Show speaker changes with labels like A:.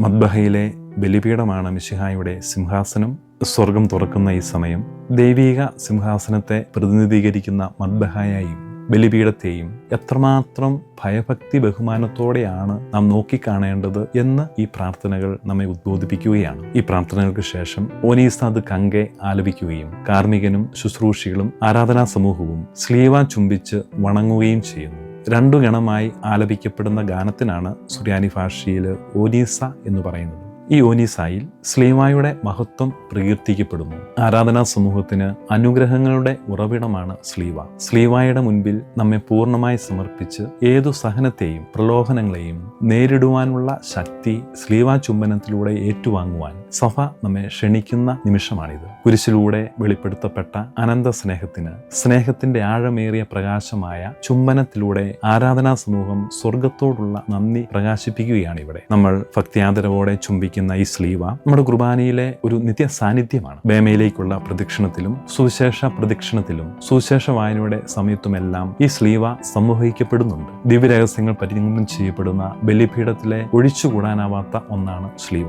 A: മദ്ബഹയിലെ ബലിപീഠമാണ് മിശിഹായുടെ സിംഹാസനം. സ്വർഗം തുറക്കുന്ന ഈ സമയം ദൈവീക സിംഹാസനത്തെ പ്രതിനിധീകരിക്കുന്ന മദ്ബഹായെയും ബലിപീഠത്തെയും എത്രമാത്രം ഭയഭക്തി ബഹുമാനത്തോടെയാണ് നാം നോക്കിക്കാണേണ്ടത് എന്ന് ഈ പ്രാർത്ഥനകൾ നമ്മെ ഉദ്ബോധിപ്പിക്കുകയാണ്. ഈ പ്രാർത്ഥനകൾക്ക് ശേഷം ഓനീസാദ് കങ്കെ ആലപിക്കുകയും കാർമ്മികനും ശുശ്രൂഷികളും ആരാധനാ സമൂഹവും സ്ലീവ ചുംബിച്ച് വണങ്ങുകയും ചെയ്യുന്നു. രണ്ടു ഗണമായി ആലപിക്കപ്പെടുന്ന ഗാനത്തിനാണ് സുറിയാനി ഭാഷയിൽ ഒരീസ എന്ന് പറയുന്നത്. ഈ ഓനീസായിൽ സ്ലീമായുടെ മഹത്വം പ്രകീർത്തിക്കപ്പെടുന്നു. ആരാധനാ സമൂഹത്തിന് അനുഗ്രഹങ്ങളുടെ ഉറവിടമാണ് സ്ലീവ. സ്ലീവായുടെ മുൻപിൽ നമ്മെ പൂർണമായി സമർപ്പിച്ച് ഏതു സഹനത്തെയും പ്രലോഭനങ്ങളെയും നേരിടുവാനുള്ള ശക്തി സ്ലീവ ചുംബനത്തിലൂടെ ഏറ്റുവാങ്ങുവാൻ സഭ നമ്മെ ക്ഷണിക്കുന്ന നിമിഷമാണിത്. കുരിശിലൂടെ വെളിപ്പെടുത്തപ്പെട്ട അനന്ത സ്നേഹത്തിന് സ്നേഹത്തിന്റെ ആഴമേറിയ പ്രകാശമായ ചുംബനത്തിലൂടെ ആരാധനാ സമൂഹം സ്വർഗത്തോടുള്ള നന്ദി പ്രകാശിപ്പിക്കുകയാണ് ഇവിടെ നമ്മൾ ഭക്തിയാദരവോടെ ചുംബിക്കുന്ന. ഈ സ്ലീവ നമ്മുടെ കുർബാനയിലെ ഒരു നിത്യ സാന്നിധ്യമാണ് ബേമയിലേക്കുള്ള പ്രദക്ഷിണത്തിലും സുവിശേഷ പ്രദക്ഷിണത്തിലും സുവിശേഷ വായനയുടെ സമയത്തുമെല്ലാം ഈ സ്ലീവ സംവഹിക്കപ്പെടുന്നുണ്ട്. ദിവ്യരഹസ്യങ്ങൾ പരിഗണനം ചെയ്യപ്പെടുന്ന ബലിപീഠത്തിലെ ഒഴിച്ചുകൂടാനാവാത്ത ഒന്നാണ് സ്ലീവ